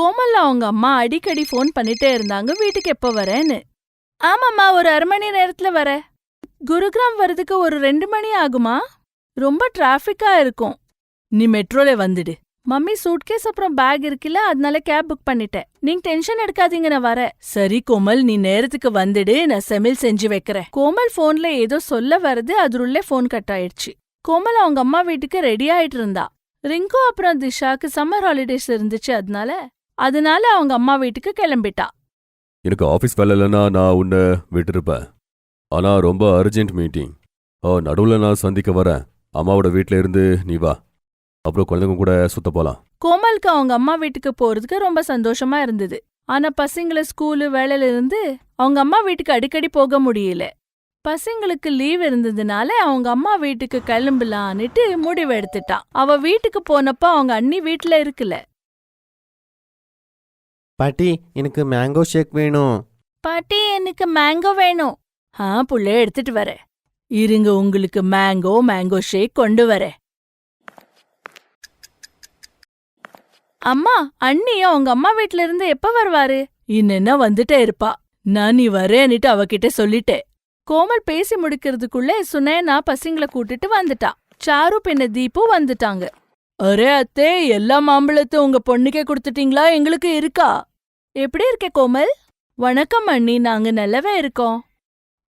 கோமல் அவங்க அம்மா அடிக்கடி ஃபோன் பண்ணிட்டே இருந்தாங்க. வீட்டுக்கு எப்போ வரேன்னு. ஆமாம்மா ஒரு அரை மணி நேரத்துல வர. குருகிராம் வரதுக்கு ஒரு ரெண்டு மணி ஆகுமா? ரொம்ப டிராஃபிக்கா இருக்கும். நீ மெட்ரோல வந்துடு. மம்மி சூட்கேஸ் அப்புறம் பேக் இருக்குல்ல அதனால கேப் புக் பண்ணிட்டேன். நீங்க டென்ஷன் எடுக்காதீங்க நான் வரேன். சரி கோமல் நீ நேரத்துக்கு வந்துடு. நான் செமில் செஞ்சு வைக்கிறேன். கோமல் போன்ல ஏதோ சொல்ல வருது அதுக்குள்ளே ஃபோன் கட் ஆயிடுச்சு. கோமல் அவங்க அம்மா வீட்டுக்கு ரெடி ஆயிட்டு இருந்தா. ரிங்கு அப்புறம் திஷாக்கு சம்மர் ஹாலிடேஸ் இருந்துச்சு அதனால அதனால அவங்க அம்மா வீட்டுக்கு கிளம்பிட்டா. எனக்கு ஆஃபீஸ் வேலை இல்லைன்னா நான் உன்னை விட்டுருப்பேன். ஆனா ரொம்ப அர்ஜென்ட் மீட்டிங். ஓ நடுவில் நான் சந்திக்க வரேன். அம்மாவோட வீட்டில இருந்து நீ வா. அப்புறம் குழந்தைங்க கூட சுத்த போலாம். கோமலுக்கு அவங்க அம்மா வீட்டுக்கு போறதுக்கு ரொம்ப சந்தோஷமா இருந்தது. ஆனா பசங்கள ஸ்கூலு வேலையில இருந்து அவங்க அம்மா வீட்டுக்கு அடிக்கடி போக முடியல. பசங்களுக்கு லீவ் இருந்ததுனால அவங்க அம்மா வீட்டுக்கு கிளம்பலான்னுட்டு முடிவு எடுத்துட்டான் அவ வீட்டுக்கு போனப்ப அவங்க அண்ணி வீட்ல இருக்குல்ல பாட்டி எனக்கு மேங்கோ ஷேக் வேணும். பாட்டி எனக்கு மேங்கோ வேணும். ஆ புள்ள எடுத்துட்டு வரேன் இருங்க உங்களுக்கு மேங்கோ மேங்கோ ஷேக் கொண்டு வரேன் அம்மா அண்ணியும் உங்க அம்மா வீட்ல இருந்து எப்ப வருவாரு? இன்னென்ன வந்துட்டே இருப்பா. நான் நீ வரேன்னுட்டு அவகிட்ட சொல்லிட்டேன் கோமல் பேசி முடிக்கிறதுக்குள்ள சுனேனா பசங்கள கூட்டிட்டு வந்துட்டா. சாரு பின்ன தீபு வந்துட்டாங்க. அரே அத்தே எல்லா மாம்பழத்தும் உங்க பொண்ணுக்கே கொடுத்துட்டீங்களா? எங்களுக்கு இருக்கா? எப்படி இருக்க கோமல்? வணக்கம் அண்ணி நாங்க நல்லவே இருக்கோம்.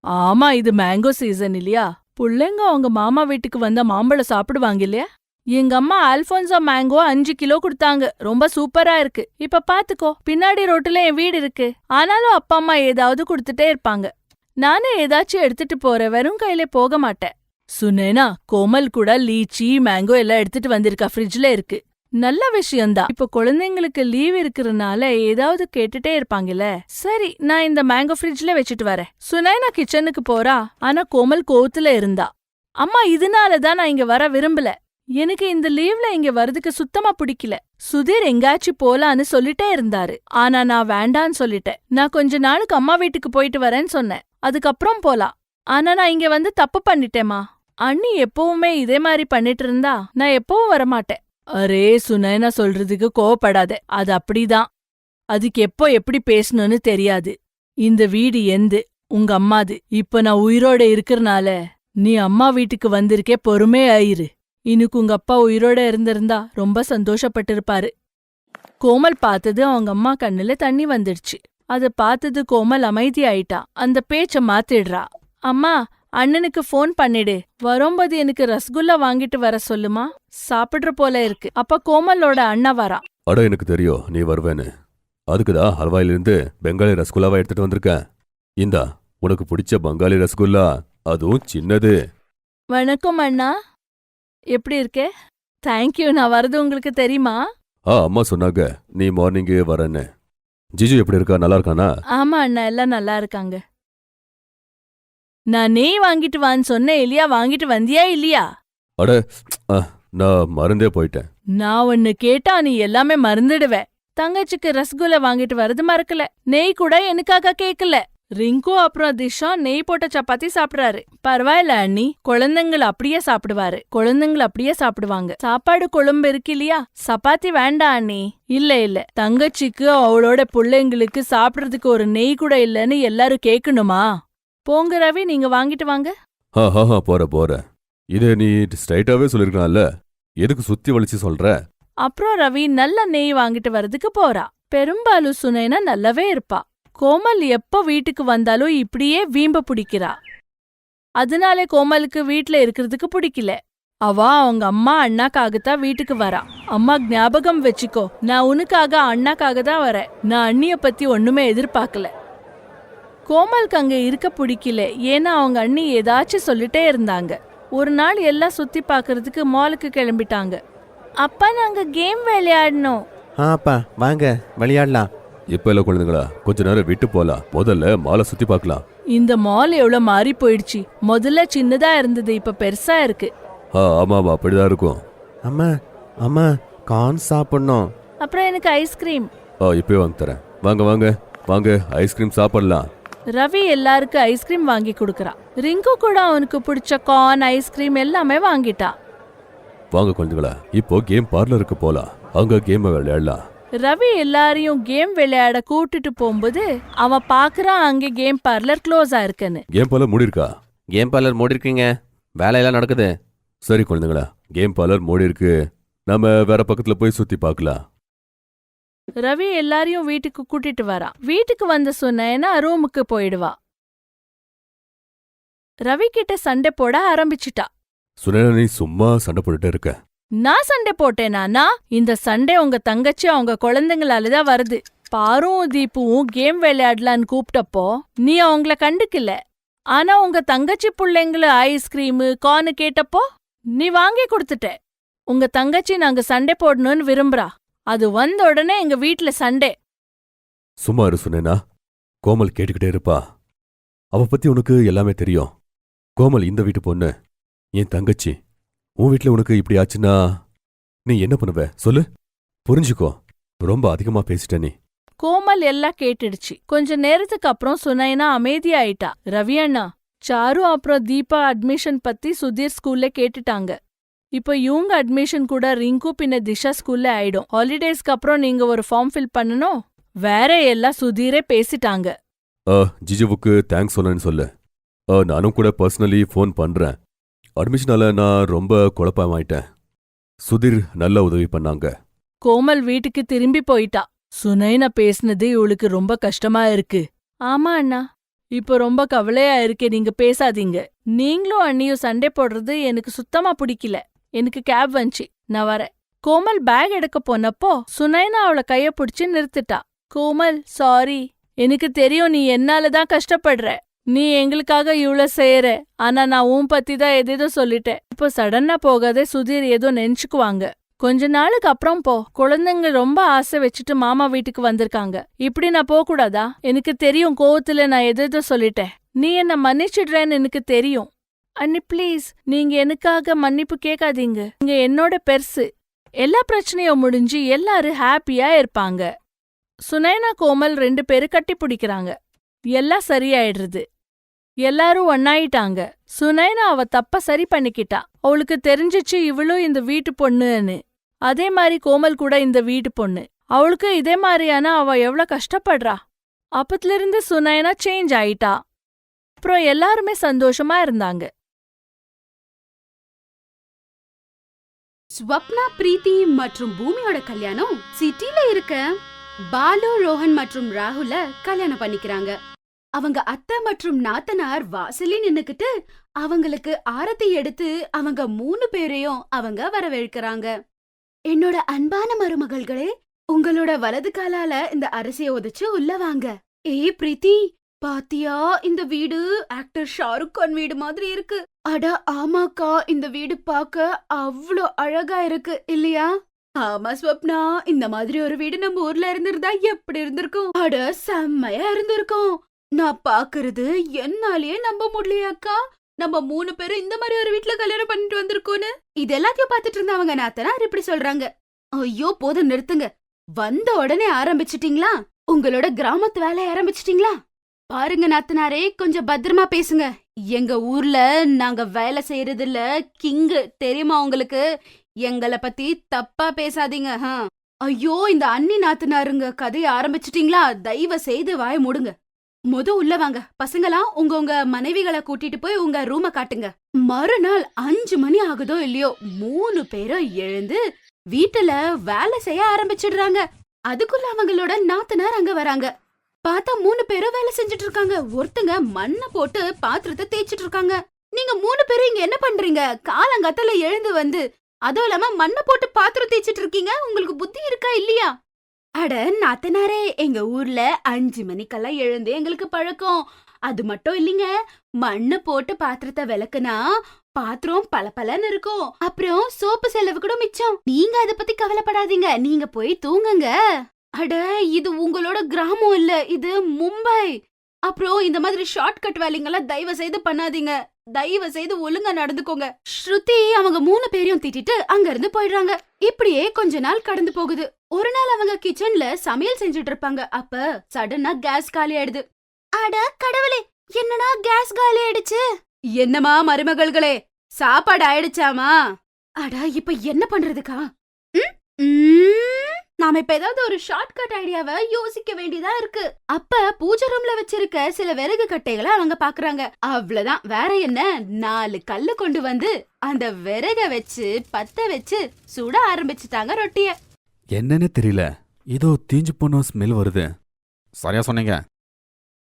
ஆமா இது மேங்கோ சீசன் இல்லையா? புள்ளைங்க அவங்க மாமா வீட்டுக்கு வந்த மாம்பழம் சாப்பிடுவாங்க இல்லையா? எங்க அம்மா அல்போன்சோ மேங்கோ அஞ்சு கிலோ கொடுத்தாங்க. ரொம்ப சூப்பரா இருக்கு. இப்ப பாத்துக்கோ பின்னாடி ரோட்டுல என் வீடு இருக்கு. ஆனாலும் அப்பா அம்மா ஏதாவது கொடுத்துட்டே இருப்பாங்க. நானே ஏதாச்சும் எடுத்துட்டு போற வெறும் கையில போக மாட்டேன். சுனேனா கோமல் கூட லீச்சி மேங்கோ எல்லாம் எடுத்துட்டு வந்திருக்கா. ஃப்ரிட்ஜ்ல இருக்கு. நல்ல விஷயம்தான். இப்ப குழந்தைங்களுக்கு லீவ் இருக்கறனால ஏதாவது கேட்டுட்டே இருப்பாங்கல்ல. சரி நான் இந்த மேங்கோ ஃப்ரிட்ஜ்ல வச்சுட்டு வரேன். சுனைனா கிச்சனுக்கு போறா. ஆனா கோமல் கோவத்துல இருந்தா. அம்மா இதனால தான் நான் இங்க வர விரும்பல. எனக்கு இந்த லீவ்ல இங்க வரதுக்கு சுத்தமா பிடிக்கல. சுதீர் எங்காச்சும் போலான்னு சொல்லிட்டே இருந்தாரு. ஆனா நான் வேண்டான்னு சொல்லிட்டேன். நான் கொஞ்ச நாளுக்கு அம்மா வீட்டுக்கு போயிட்டு வரேன்னு சொன்னேன். அதுக்கப்புறம் போலாம். ஆனா நான் இங்க வந்து தப்பு பண்ணிட்டேமா அண்ணி எப்பவுமே இதே மாதிரி பண்ணிட்டு இருந்தா நான் எப்பவும் வரமாட்டேன். அரே சுனைனா சொல்றதுக்கு கோவப்படாத. அது அப்படிதான். அதுக்கு எப்போ எப்படி பேசணும்னு தெரியாது. இந்த வீடு எந்து? உங்க அம்மாது. இப்ப நான் உயிரோட இருக்கறனால நீ அம்மா வீட்டுக்கு வந்திருக்கே பொறுமே ஆயிரு. இன்னுக்கு உங்க அப்பா உயிரோட இருந்திருந்தா ரொம்ப சந்தோஷப்பட்டிருப்பாரு. கோமல் பார்த்தது அவங்க அம்மா கண்ணுல தண்ணி வந்துடுச்சு. அத பார்த்தது கோமல் அமைதியாயிட்டா. அந்த பேச்ச மாத்திடுறா. அம்மா அண்ணனுக்கு ஃபோன் பண்ணிடு. வரும்போது எனக்கு ரசகுல்லா வாங்கிட்டு வர சொல்லுமா? சாப்பிடுற போல இருக்கு. அப்ப கோமலோட அண்ணா வரா. அட எனக்கு தெரியும். நீ வருவேன்னு. அதுக்குதான் ஹல்வாயிலிருந்து பெங்காலி ரசகுல்லாவை எடுத்துட்டு வந்திருக்கேன். இந்தா உனக்கு பிடிச்ச பங்காளி ரசகுல்லா அதுவும் சின்னது. வணக்கம் அண்ணா. எப்படி இருக்கே? தேங்க்யூ நான் வரது உங்களுக்கு தெரியுமா? ஆ அம்மா சொன்னாங்க. நீ மார்னிங்கே வரேன்னு. ஜிஜு எப்படி இருக்கா? நல்லா இருக்கானா? ஆமா அண்ணா எல்லாம் நல்லா இருக்காங்க. நான் நெய் வாங்கிட்டு வான்னு சொன்னேன் இல்லையா? வாங்கிட்டு வந்தியா இல்லையா? அட நான் மறந்தே போயிட்டேன். நான் ஒன்னு கேட்டா நீ எல்லாமே மறந்துடுவ. தங்கச்சிக்கு ரசகுல்லா வாங்கிட்டு வரது மறக்கல. நெய் கூட எனக்காக கேக்கல. ரிங்கு அப்புறம் திஷா நெய் போட்ட சப்பாத்தி சாப்பிடுறாரு. பரவாயில்ல அண்ணி. குழந்தைங்கள் அப்படியே சாப்பிடுவாரு. குழந்தைங்கள் அப்படியே சாப்பிடுவாங்க. சாப்பாடு குழம்பு இருக்கு இல்லையா? சப்பாத்தி வேண்டாம் அண்ணி. இல்ல இல்ல. தங்கச்சிக்கு அவளோட பிள்ளைங்களுக்கு சாப்பிடுறதுக்கு ஒரு நெய் கூட இல்லன்னு எல்லாரும் கேக்கணுமா? போங்க ரவி நீங்க வாங்கிட்டு வாங்க. ஹா ஹா ஹா போற போற இதை நீ ஸ்ட்ரைட்டாவே சொல்லிருக்கலாம்ல? எதுக்கு சுத்தி வலிச்சு சொல்ற? அப்புறம் ரவி நல்ல நெய் வாங்கிட்டு வரதுக்கு போறா. பெரும்பாலும் சுனைனா நல்லாவே இருப்பா. கோமல் எப்ப வீட்டுக்கு வந்தாலும் இப்படியே வீம்ப பிடிக்கிறா. அதனாலே கோமலுக்கு வீட்ல இருக்கிறதுக்கு பிடிக்கல. அவ அவங்க அம்மா அண்ணாக்காகத்தான் வீட்டுக்கு வரா. அம்மா ஞாபகம் வச்சுக்கோ நான் உனக்காக அண்ணாக்காக தான் வரேன். நான் அண்ணிய பத்தி ஒண்ணுமே எதிர்பார்க்கல. கோமலுக்கு அங்க இருக்க பிடிக்கல. ஏன்னா அவங்க அண்ணி ஏதாச்சும் சொல்லிட்டே இருந்தாங்க. ஒரு நாள் எல்லாம் சுத்தி பார்க்கறதுக்கு மாலுக்கு கிளம்பிட்டாங்க. அப்பா நாங்க கேம் விளையாடணும். அப்பா வாங்க விளையாடலாம். இப்ப இல்ல குழந்தைங்களா? கொஞ்ச நேரம் விட்டு போலாம். முதல்ல மாலை சுத்தி பார்க்கலாம். இந்த மால் எவ்வளவு மாறி போயிடுச்சு. முதல்ல சின்னதா இருந்தது இப்ப பெருசா இருக்கு. ஆ ஆமா ஆமா அப்படிதான் இருக்கும். அம்மா அம்மா கார்ன் சாப்பிடணும். அப்புறம் எனக்கு ஐஸ்கிரீம். ஆ இப்பவே வாங்கி தரேன். வாங்க வாங்க வாங்க ஐஸ்கிரீம் சாப்பிடலாம். ரவி எல்லாருக்கும் ஐஸ்கிரீம் வாங்கி கொடுக்கறா. ரிங்கு கூட அவனுக்கு பிடிச்ச கார்ன் ஐஸ்கிரீம் எல்லாமே வாங்கிட்டா. வாங்க குழந்தைங்களா இப்போ கேம் பார்லருக்கு போலாம். அங்க கேம் விளையாடலாம். ரவி எல்லாரையும் கேம் விளையாட கூட்டிட்டு போகும்போது அவன் பாக்குறான் அங்க கேம் பார்லர் க்ளோஸ் ஆயிருக்குன்னு கேம் பார்லர் மூடி இருக்கா கேம் பார்லர் மூடி இருக்கீங்க வேலையெல்லாம் நடக்குது. சரி குழந்தைங்களா கேம் பார்லர் மூடி இருக்கு நம்ம வேற பக்கத்துல போய் சுத்தி பார்க்கலாம். ரவி எல்லாரையும் வீட்டுக்கு கூட்டிட்டு வரான் வீட்டுக்கு வந்த சுனைனா ரூமுக்கு போயிடுவா. ரவி கிட்ட சண்டை போட ஆரம்பிச்சிட்டா. சுனேனா நீ சும்மா சண்டை போட்டுட்டே இருக்க. நான் சண்டை போட்டேனா இந்த சண்டை உங்க தங்கச்சி அவங்க குழந்தைங்களால தான் வருது. பாரும் தீப்புவும் கேம் விளையாடலான்னு கூப்பிட்டப்போ நீ அவங்கள கண்டுக்கல. ஆனா உங்க தங்கச்சி புள்ளைங்கள ஐஸ்கிரீமு கார்னு கேட்டப்போ நீ வாங்கி கொடுத்துட்ட. உங்க தங்கச்சி நாங்க சண்டை போடணும்னு விரும்புறா. அது வந்த உடனே எங்க வீட்ல சண்டை. சும்மா இரு சுனேனா. கோமல் கேட்டுக்கிட்டே இருப்பா. அவ பத்தி உனக்கு எல்லாமே தெரியும். கோமல் இந்த வீட்டு பொண்ணு என் தங்கச்சி. உன் வீட்ல உனக்கு இப்படி ஆச்சுன்னா நீ என்ன பண்ணுவ? சொல்லு. புரிஞ்சுக்கோ. ரொம்ப அதிகமா பேசிட்ட நீ. கோமல் எல்லாம் கேட்டுடுச்சு. கொஞ்ச நேரத்துக்கு அப்புறம் சுனைனா அமைதியாயிட்டா. ரவி அண்ணா சாரு அப்புறம் தீபா அட்மிஷன் பத்தி சுதீர் ஸ்கூல்ல கேட்டுட்டாங்க. இப்போ இவங்க அட்மிஷன் கூட ரிங்கு பின்ன திஷா ஸ்கூல்ல ஆயிடும். ஹாலிடேஸ்க்கு அப்புறம் நீங்க ஒரு ஃபார்ம் ஃபில் பண்ணணும். வேற எல்லாம் சுதீரே பேசிட்டாங்க. ஜிஜுவுக்கு தேங்க்ஸ் சொன்னேன்னு சொல்லு. நானும் கூட பர்சனலி ஃபோன் பண்றேன். அட்மிஷனால நான் ரொம்ப குழப்பமாயிட்டேன். சுதீர் நல்ல உதவி பண்ணாங்க. கோமல் வீட்டுக்கு திரும்பி போயிட்டா. சுனைனா பேசுனது இவளுக்கு ரொம்ப கஷ்டமா இருக்கு. ஆமா அண்ணா. இப்போ ரொம்ப கவலையா இருக்கே நீங்க பேசாதீங்க. நீங்களும் அண்ணியும் சண்டை போடுறது எனக்கு சுத்தமா பிடிக்கல. எனக்கு கேப் வந்துச்சு. நான் வரேன். கோமல் பேக் எடுக்க போனப்போ சுனைனா அவளை கைய பிடிச்சு நிறுத்திட்டா. கோமல் சாரி எனக்கு தெரியும் நீ என்னால தான் கஷ்டப்படுற. நீ எங்களுக்காக இவ்ளோ செய்யற. ஆனா நான் உன் பத்தி தான் எதேதோ சொல்லிட்டேன். இப்போ சடனா போகாதே சுதீர் ஏதோ நினைச்சுக்குவாங்க. கொஞ்ச நாளுக்கு அப்புறம் போ. குழந்தைங்க ரொம்ப ஆசை வச்சுட்டு மாமா வீட்டுக்கு வந்திருக்காங்க. இப்படி நான் போக கூடாதா எனக்கு தெரியும் கோவத்துல நான் எதேதோ சொல்லிட்டேன். நீ என்ன மன்னிச்சிடுறேன்னு எனக்கு தெரியும். அண்ணி ப்ளீஸ் நீங்க எனக்காக மன்னிப்பு கேட்காதீங்க. இங்க என்னோட பெருசு. எல்லா பிரச்சனையும் முடிஞ்சு எல்லாரும் ஹாப்பியா இருப்பாங்க. சுனைனா கோமல் ரெண்டு பேரும் கட்டி பிடிக்கிறாங்க. எல்லாம் சரியாயிடுறது. எல்லாரும் ஒன்னாயிட்டாங்க சுனைனா அவ தப்ப சரி பண்ணிக்கிட்டா. அவளுக்கு தெரிஞ்சிச்சு இவளும் இந்த வீட்டு பொண்ணுன்னு. அதே மாதிரி கோமல் கூட இந்த வீட்டு பொண்ணு. அவளுக்கு இதே மாதிரியான அவ எவ்வளவு கஷ்டப்படுறா. அப்பத்துல இருந்து சுனைனா சேஞ்ச் ஆயிட்டா. அப்புறம் எல்லாருமே சந்தோஷமா இருந்தாங்க. ஸ்வப்னா பிரீத்தி மற்றும் பூமியோட கல்யாணம் சிட்டில இருக்க பாலு ரோஹன் மற்றும் ராகுல கல்யாணம் பண்ணிக்கிறாங்க. அவங்க அத்தை மற்றும் நாத்தனார் வாசலே நின்னுக்கிட்டு அவங்களுக்கு ஆரத்தி எடுத்து அவங்க மூணு பேரையும் அவங்க வரவேற்கிறாங்க. என்னோட அன்பான மருமகள்களே உங்களோட வலது காலால இந்த அரிசிய உதைச்சு உள்ள வாங்க. ஏய் பிரீத்தி பாத்தியா இந்த வீடு? ஆக்டர் ஷாருக் கான் வீடு மாதிரி இருக்கு. அட ஆமாக்கா இந்த வீடு பார்க்க அவ்ளோ அழகா இருக்கு இல்லையா? ஆமா ஸ்வப்னா இந்த மாதிரி ஒரு வீடு நம்ம ஊர்ல இருந்திருந்தா எப்படி இருந்திருக்கும்? அட செம்மையா இருந்திருக்கும். நான் பாக்குறது என்னாலயே நம்ப முடியலையாக்கா? நம்ம மூணு பேரும் இந்த மாதிரி ஒரு வீட்ல கல்யாணம் பண்ணிட்டு வந்திருக்கோன்னு? இது எல்லாத்தையும் பார்த்துட்டு இருந்தவங்க நாத்தனார் இப்படி சொல்றாங்க. ஐயோ போதும் நிறுத்துங்க. வந்த உடனே ஆரம்பிச்சிட்டீங்களா? உங்களோட கிராமத்து வேலைய ஆரம்பிச்சிட்டீங்களா? பாருங்க நாத்தனாரே கொஞ்சம் பத்திரமா பேசுங்க. எங்க ஊர்ல நாங்க வேலை செய்யறது இல்ல கிங்கு. தெரியுமா உங்களுக்கு? எங்கள பத்தி தப்பா பேசாதீங்க ஐயோ இந்த அண்ணி நாத்தனாருங்க கதைய ஆரம்பிச்சிட்டீங்களா? தயவு செய்து வாய மூடுங்க. முத உள்ள வாங்க. பசங்களாம் உங்க உங்க மனைவிகளை கூட்டிட்டு போய் உங்க ரூம காட்டுங்க. மறுநாள் அஞ்சு மணி ஆகுதோ இல்லையோ மூணு பேரும் எழுந்து வீட்டுல வேலை செய்ய ஆரம்பிச்சிடுறாங்க. அதுக்குள்ள அவங்களோட நாத்தனார் அங்க வராங்க. பார்த்தா மூணு பேரும் வேலை செஞ்சுட்டு இருக்காங்க ஒருத்தங்க மண்ணை போட்டு பாத்திரத்தை தேய்ச்சிட்டு இருக்காங்க நீங்க மூணு பேரும் இங்க என்ன பண்றீங்க? காலங்கத்தல எழுந்து வந்து அதுவும் இல்லாம மண்ணை போட்டு பாத்திரம் தேய்ச்சிட்டு இருக்கீங்க உங்களுக்கு புத்தி இருக்கா இல்லையா? அட நாத்தனாரே எங்க ஊர்ல அஞ்சு மணிக்கெல்லாம் எழுந்து எங்களுக்கு பழக்கம். அது மட்டும் இல்லைங்க. மண்ணை போட்டு பாத்திரத்தை விளக்குனா பாத்திரம் பளபளன்னு இருக்கும். அப்புறம் சோப்பு செலவு கூட மிச்சம். நீங்க அத பத்தி கவலைப்படாதீங்க. நீங்க போய் தூங்குங்க. அட இது உங்களோட கிராமம் இல்ல இது மும்பை. அப்புறம் இந்த மாதிரி ஷார்ட்கட் வேலைங்கெல்லாம் தயவு செய்து பண்ணாதீங்க. தயவு செய்து ஒழுங்கா நடந்துக்கோங்க. ஸ்ருதி அவங்க மூணு பேரையும் திட்டிட்டு அங்க இருந்து போயிடுறாங்க. இப்படியே கொஞ்ச நாள் கடந்து போகுது. ஒரு நாள் அவங்க கிச்சன்ல சமையல் செஞ்சுட்டு இருப்பாங்க அப்ப சடனா கேஸ் காலி ஆயிடுது. அட கடவுளே என்னடா கேஸ் காலி ஆயிடுச்சு? என்னமா மருமகள்களே சாப்பாடு ஆயிடுச்சாமா அடா இப்ப என்ன பண்றதுக்கா? ம்? நாம இப்ப ஏதாவது ஒரு ஷார்ட்கட் ஐடியாவை யோசிக்க வேண்டியதா இருக்கு. அப்ப பூஜை ரூம்ல வச்சிருக்க சில விறகு கட்டைகளை அவங்க பாக்குறாங்க. அவ்வளவுதான். வேற என்ன? நாலு கல்லு கொண்டு வந்து அந்த விறக வச்சு பத்த வச்சு சுட ஆரம்பிச்சுட்டாங்க ரொட்டிய. என்னன்னு தெரியல. ஏதோ தீஞ்சு போன ஸ்மெல் வருது. சரியா சொன்னீங்க.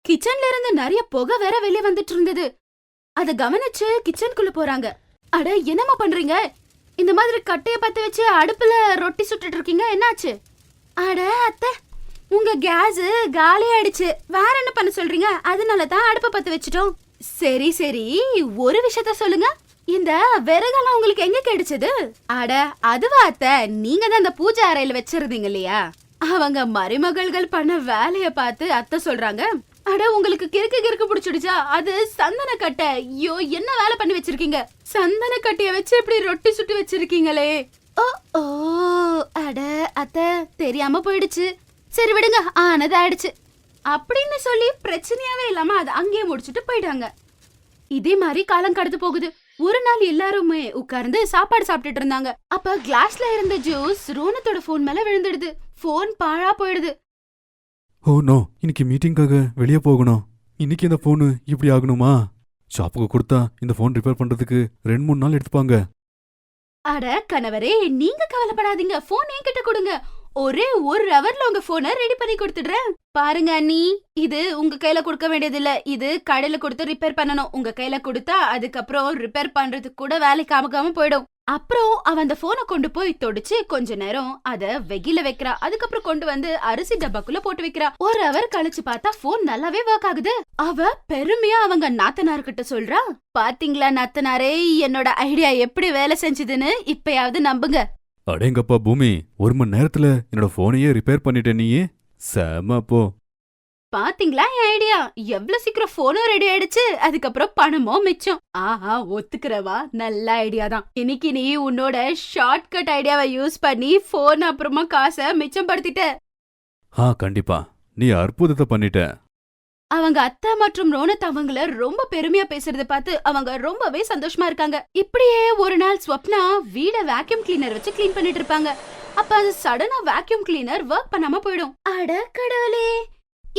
கிச்சன்ல இருந்து நிறைய புகை வேற வெளிய வந்துட்டு இருந்தது. அத கவனிச்சு கிச்சனுக்குள்ள போறாங்க. அட என்னம்மா பண்றீங்க? இந்த மாதிரி கட்டைய பத்த வச்சு அடுப்புல ரொட்டி சுட்டுட்டு இருக்கீங்க. என்னாச்சு? அட அத்தை உங்க கேஸ் காலி ஆயிடுச்சு வேற என்ன பண்ண சொல்றீங்க? அதனால தான் அடுப்பை பத்து வச்சிட்டோம். சரி சரி. ஒரு விஷயத்த சொல்லுங்க. இந்த விறகெல்லாம் உங்களுக்கு எங்க கிடைச்சது? அட அதுவா அத்தை? நீங்க தான் இந்த பூஜை அறையில வச்சிருந்தீங்க இல்லையா? அவங்க மருமகள்கள் பண்ண வேலைய பார்த்து அத்தை சொல்றாங்க. அட உங்களுக்கு கிறுக்கு கிறுக்கு பிடிச்சிடுச்சா? அது சந்தன கட்டை. ஐயோ என்ன வேலை பண்ணி வச்சிருக்கீங்க? சந்தன கட்டைய வச்சு இப்படி ரொட்டி சுட்டு வச்சிருக்கீங்களே. ஓ ஓ. அட அத்தை தெரியாம போயிடுச்சு. சரி விடுங்க ஆனது ஆயிடுச்சு அப்படின்னு சொல்லி பிரச்சனையாவே இல்லாம அதை அங்கேயே முடிச்சுட்டு போயிட்டாங்க. இதே மாதிரி காலம் கடந்து போகுது. ஒரு நாள் எல்லாருமே உட்கார்ந்து சாப்பாடு சாப்பிட்டுட்டு இருந்தாங்க. அப்ப கிளாஸ்ல இருந்த ஜூஸ் ரோனத்தோட போன் மேல விழுந்துடுது. போன் பாழா போயிடுது. ஓ நோ இன்னைக்கு மீட்டிங்காக வெளியே போகணும். இன்னைக்கு இந்த ஃபோனு இப்படி ஆகணுமா? ஷாப்புக்கு கொடுத்தா இந்த ஃபோன் ரிப்பேர் பண்றதுக்கு ரெண்டு மூணு நாள் எடுத்துப்பாங்க. அட கணவரே நீங்க கவலைப்படாதீங்க. போன் என்கிட்ட கொடுங்க. ஒரே ஒரு ஹவர்ல உங்க போனை ரெடி பண்ணி கொடுத்துடுறேன். பாருங்க அண்ணி இது உங்க கையில கொடுக்க வேண்டியது இல்ல இது கடையில கொடுத்து ரிப்பேர் பண்ணணும். உங்க கையில கொடுத்தா அதுக்கப்புறம் ரிப்பேர் பண்றதுக்கு கூட வேலைக்கு ஆகாம போயிடும். அப்புறம் அவன் அந்த போனை கொண்டு போய் தொடிச்சு கொஞ்ச நேரம் அத வெகில வைக்கிறா. அதுக்கப்புறம் கொண்டு வந்து அரிசி டப்பாக்குள்ள போட்டு வைக்கிறா. ஒரு அவர் கழிச்சு பார்த்தா போன் நல்லாவே ஒர்க் ஆகுது. அவ பெருமையா அவங்க நாத்தனார்கிட்ட சொல்றா பாத்தீங்களா நாத்தனாரே என்னோட ஐடியா எப்படி வேலை செஞ்சதுன்னு இப்பயாவது நம்புங்க. அடேங்கப்பா பூமி ஒரு மணி நேரத்துல என்னோட ஃபோனையே ரிப்பேர் பண்ணிட்டேன் நீயே. செம போ பாத்தீங்களா என் ஐடியா எவ்வளவு சீக்கிரம் போனும் ரெடி ஆயிடுச்சு. அதுக்கப்புறம் பணமும் மிச்சம். ஆஹா ஒத்துக்கிறவா? நல்ல ஐடியா தான். இன்னைக்கு நீ உன்னோட ஷார்ட்கட் ஐடியாவை யூஸ் பண்ணி போன் அப்புறமா காசை மிச்சம் படுத்திட்ட ஆ கண்டிப்பா. நீ அற்புதத்தை பண்ணிட்ட. அவங்க அத்தை மற்றும் ரோனத் அவங்கள ரொம்ப பெருமையா பேசுறத பார்த்து அவங்க ரொம்பவே சந்தோஷமா இருக்காங்க. இப்படியே ஒரு நாள் ஸ்வப்னா வீட வேக்யூம் கிளீனர் வச்சு க்ளீன் பண்ணிட்டு இருப்பாங்க. அப்ப அது சடனா வேக்யூம் கிளீனர் ஒர்க் பண்ணாம போயிடும். அட கடவுளே!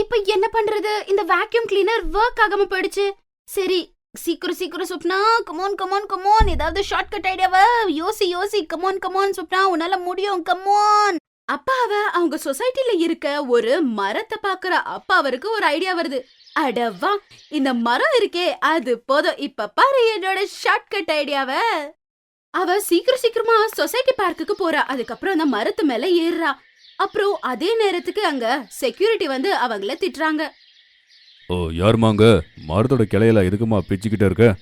இப்ப என்ன பண்றது? இந்த வேக்யூம் கிளீனர் ஒர்க் ஆகாம போயிடுச்சு. சரி சீக்கிரம் சீக்கிரம் Supna come on come on come on ஏதாவது ஷார்ட்கட் ஐடியாவா யோசி யோசி கமோன் கமோன் சுப்னா உன்னால முடியும் கமோன் அப்பா அவ அவங்க சொசைட்டில இருக்க ஒரு மரத்தை பாக்குற அப்பா அவருக்கு ஒரு ஐடியா வருது. அடவா இந்த மரம் இருக்கே அது போதும். இப்ப பாரு என்னோட ஷார்ட்கட் ஐடியாவ அவ சீக்கிரம் சீக்கிரமா சொசைட்டி பார்க்குக்கு போறா. அதுக்கப்புறம் அந்த மரத்து மேல ஏறுறா. அப்புறம் அதே நேரத்துக்கு அங்க செக்யூரிட்டி வந்து அவங்கள திட்டுறாங்க. ஓ யாருமாங்க மரத்தோட கிளையில எதுக்குமா பிச்சுக்கிட்டு இருக்க?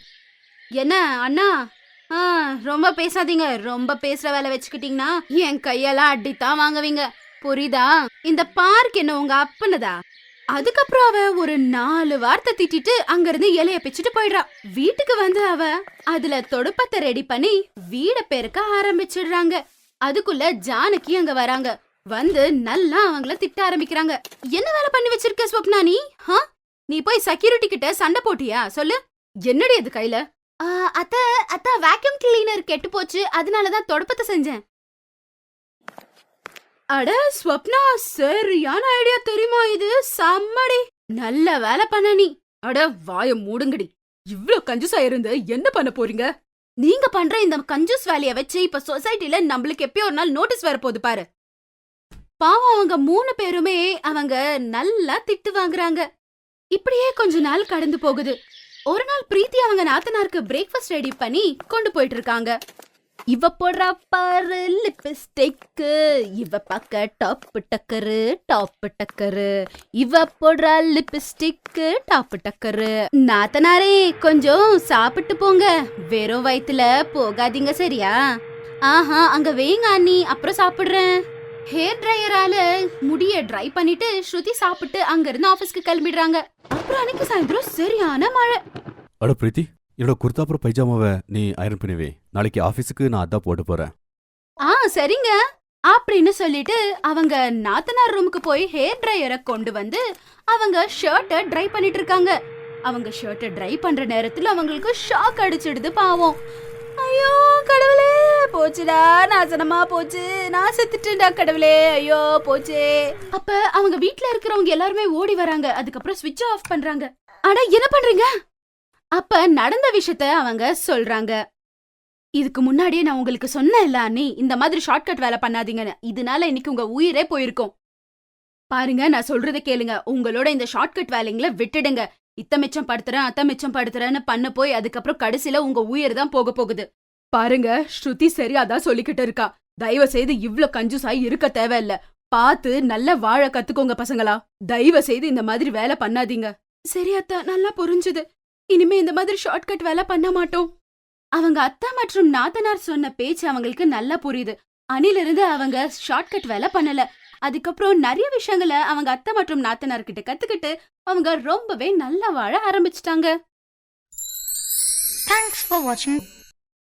என்ன அண்ணா? ஆ ரொம்ப பேசாதீங்க. ரொம்ப பேசுற வேலை வச்சுக்கிட்டீங்கன்னா என் கையெல்லாம் அடித்தான் வாங்குவீங்க. புரியுதா? இந்த பார்க் என்ன உங்க அப்பனதா? அதுக்கப்புறம் அவ ஒரு நாலு வார்த்தை திட்டிட்டு அங்கிருந்து இலைய பிச்சுட்டு போயிடுறா. வீட்டுக்கு வந்து அவ அதுல தொடுப்பத்தை ரெடி பண்ணி வீட பெருக்க ஆரம்பிச்சிடுறாங்க. அதுக்குள்ள ஜானகி அங்க வராங்க. வந்து நல்லா அவங்கள திட்ட ஆரம்பிக்கிறாங்க. என்ன வேலை பண்ணி வச்சிருக்க ஸ்வப்னா நீ? ஹா? நீ போய் செக்யூரிட்டி கிட்ட சண்டை போட்டியா? சொல்லு. என்னடி அது கையில? அத்த அத்த வேக்யூம் கிளீனர் கெட்டு போச்சு. அதனால தான் தொடப்பத்தை செஞ்சேன். அட ஸ்வப்னா சரியான ஐடியா தெரியுமா இது? செம்மடி. நல்ல வேலை பண்ண நீ. அட வாய மூடுங்கடி. இவ்ளோ கஞ்சூஸா இருந்து என்ன பண்ண போறீங்க? நீங்க பண்ற இந்த கஞ்சூஸ் வேலைய வச்சு இப்ப சொசைட்டில நம்மளுக்கு எப்பயோ ஒரு நாள் நோட்டீஸ் வர போகுது பாரு. பாவம் அவங்க மூணு பேருமே அவங்க நல்லா திட்டு வாங்குறாங்க. இப்படியே கொஞ்ச நாள் கடந்து போகுது. ஒரு நாள் பிரீத்தி அவங்க நாத்தனாருக்கு பிரேக்ஃபாஸ்ட் ரெடி பண்ணி கொண்டு போயிட்டு இருக்காங்க. இவ போடுறா பாரு லிப்ஸ்டிக் இவ பார்க்க டாப் டக்கரு டாப் டக்கரு இவ போடுறா லிப்ஸ்டிக் டாப் டக்கரு நாத்தனாரே கொஞ்சம் சாப்பிட்டு போங்க. வெறும் வயித்துல போகாதீங்க சரியா? ஆஹா அங்க வேங்க அண்ணி அப்புறம் சாப்பிடுறேன். ஹேர் ட்ரையரால முடிய ட்ரை பண்ணிட்டு ஸ்ருதி சாப்பிட்டு அங்க இருந்து ஆபீஸ்க்கு கிளம்பிடுறாங்க. அப்புறம் அன்னைக்கு சாயந்தரம் சரியான மழை. அட பிரீத்தி என்னோட குர்தாப்புறம் பைஜாமாவை நீ அயரன் பண்ணுவே நாளைக்கு ஆஃபீஸுக்கு நான் அதான் போட்டு போறேன். ஆ சரிங்க. அப்படின்னு சொல்லிட்டு அவங்க நாத்தனார் ரூமுக்கு போய் ஹேர் ட்ரையரை கொண்டு வந்து அவங்க ஷர்ட்டை ட்ரை பண்ணிட்டு இருக்காங்க. அவங்க ஷர்ட்டை ட்ரை பண்ற நேரத்துல அவங்களுக்கு ஷாக் அடிச்சிடுது பாவம். ஐயோ போச்சுடா நாசனமா போச்சு. நான் செத்துட்டேன்டா கடவுளே. ஐயோ போச்சே. அப்ப அவங்க வீட்ல இருக்கிறவங்க எல்லாருமே ஓடி வராங்க. அதுக்கப்புறம் ஸ்விட்ச் ஆஃப் பண்றாங்க. ஆனா என்ன பண்றீங்க? அப்ப நடந்த விஷயத்த அவங்க சொல்றாங்க. இதுக்கு முன்னாடியே நான் உங்களுக்கு சொன்னேன்ல அண்ணி. இந்த மாதிரி ஷார்ட்கட் வேலை பண்ணாதீங்கன்னு. இதனால இன்னைக்கு உங்க உயிரே போயிருக்கும். பாருங்க நான் சொல்றதை கேளுங்க. உங்களோட இந்த ஷார்ட்கட் வேலைங்களை விட்டுடுங்க. இத்த மிச்சம் படுத்துறேன் அத்த மிச்சம் படுத்துறேன்னு பண்ண போய் அதுக்கப்புறம் கடைசியில உங்க உயிர் தான் போக போகுது. பாருங்க ஸ்ருதி சரியாதான் சொல்லிக்கிட்டு இருக்கா. தயவு செய்து இவ்ளோ கஞ்சுசாய் இருக்க தேவையில்ல. பார்த்து நல்ல வாழ கத்துக்கோங்க பசங்களா. தயவு செய்து இந்த மாதிரி வேலை பண்ணாதீங்க. சரி அத்தா நல்லா புரிஞ்சுது. இனிமே இந்த மாதிரி ஷார்ட்கட் வேலை பண்ண மாட்டோம். அவங்க அத்தா மற்றும் நாத்தனார் சொன்ன பேச்சு அவங்களுக்கு நல்லா புரியுது. அணிலிருந்து அவங்க ஷார்ட்கட் வேலை பண்ணல. அதுக்கப்புறம் நிறைய விஷயங்களை அவங்க அத்தை மற்றும் நாத்தனார் கிட்ட கத்துக்கிட்டு அவங்க ரொம்பவே நல்லா வாழ ஆரம்பிச்சிட்டாங்க. Thanks for watching.